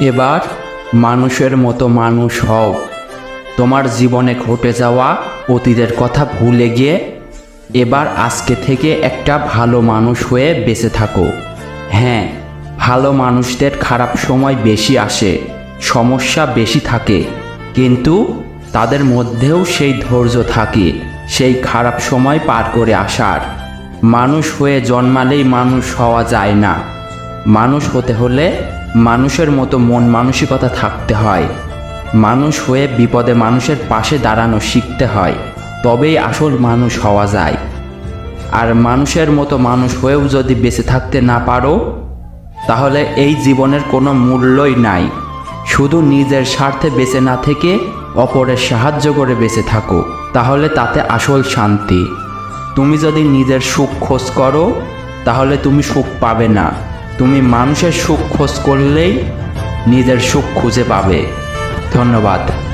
এবার মানুষের মতো মানুষ হও। তোমার জীবনে ঘটে যাওয়া অতীতের কথা ভুলে গিয়ে এবার আজকে থেকে একটা ভালো মানুষ হয়ে বেঁচে থাকো। হ্যাঁ ভালো মানুষদের খারাপ সময় বেশি আসে, সমস্যা বেশি থাকে। কিন্তু তাদের মধ্যেও সেই ধৈর্য থাকে, সেই খারাপ সময় পার করে আসার। মানুষ হয়ে জন্মালেই মানুষ হওয়া যায় না। মানুষ হতে হলে মানুষের মতো মন মানসিকতা থাকতে হয়। মানুষ হয়ে বিপদে মানুষের পাশে দাঁড়ানো শিখতে হয়, তবেই আসল মানুষ হওয়া যায়। আর মানুষের মতো মানুষ হয়েও যদি বেঁচে থাকতে না পারো, তাহলে এই জীবনের কোনো মূল্যই নাই। শুধু নিজের স্বার্থে বেঁচে না থেকে অপরের সাহায্য করে বেঁচে থাকো, তাহলে তাতে আসল শান্তি। তুমি যদি নিজের সুখ খোঁজ করো, তাহলে তুমি সুখ পাবে না। তুমি মানুষের সুখ খোঁজ করলেই নিজের সুখ খুঁজে পাবে। ধন্যবাদ।